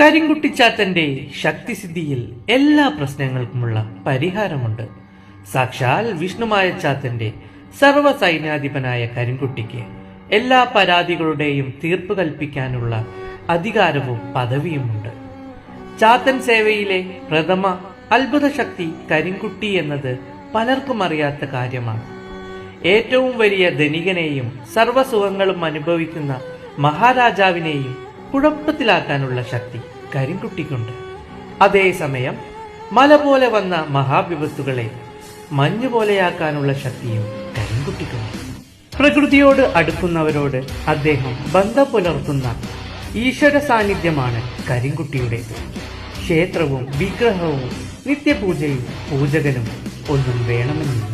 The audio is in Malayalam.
കരിങ്കുട്ടിച്ചാത്തന്റെ ശക്തിസിദ്ധിയിൽ എല്ലാ പ്രശ്നങ്ങൾക്കുമുള്ള പരിഹാരമുണ്ട്. സാക്ഷാൽ വിഷ്ണുമായ ചാത്തന്റെ സർവ സൈന്യാധിപനായ കരിങ്കുട്ടിക്ക് എല്ലാ പരാതികളുടെയും തീർപ്പ് കൽപ്പിക്കാനുള്ള അധികാരവും പദവിയുമുണ്ട്. ചാത്തൻ സേവയിലെ പ്രഥമ അത്ഭുത ശക്തി കരിങ്കുട്ടി എന്നത് പലർക്കും അറിയാത്ത കാര്യമാണ്. ഏറ്റവും വലിയ ധനികനെയും സർവസുഖങ്ങളും അനുഭവിക്കുന്ന മഹാരാജാവിനെയും കുഴപ്പത്തിലാക്കാനുള്ള ശക്തി കരിങ്കുട്ടിക്കുണ്ട്. അതേസമയം മല പോലെ വന്ന മഹാവിപത്തുകളെ മഞ്ഞു പോലെയാക്കാനുള്ള ശക്തിയും കരിങ്കുട്ടിക്കുണ്ട്. പ്രകൃതിയോട് അടുക്കുന്നവരോട് അദ്ദേഹം ബന്ധം പുലർത്തുന്ന ഈശ്വര സാന്നിധ്യമാണ് കരിങ്കുട്ടിയുടേത്. ക്ഷേത്രവും വിഗ്രഹവും നിത്യപൂജയും പൂജകനും ഒന്നും വേണമെന്നില്ല.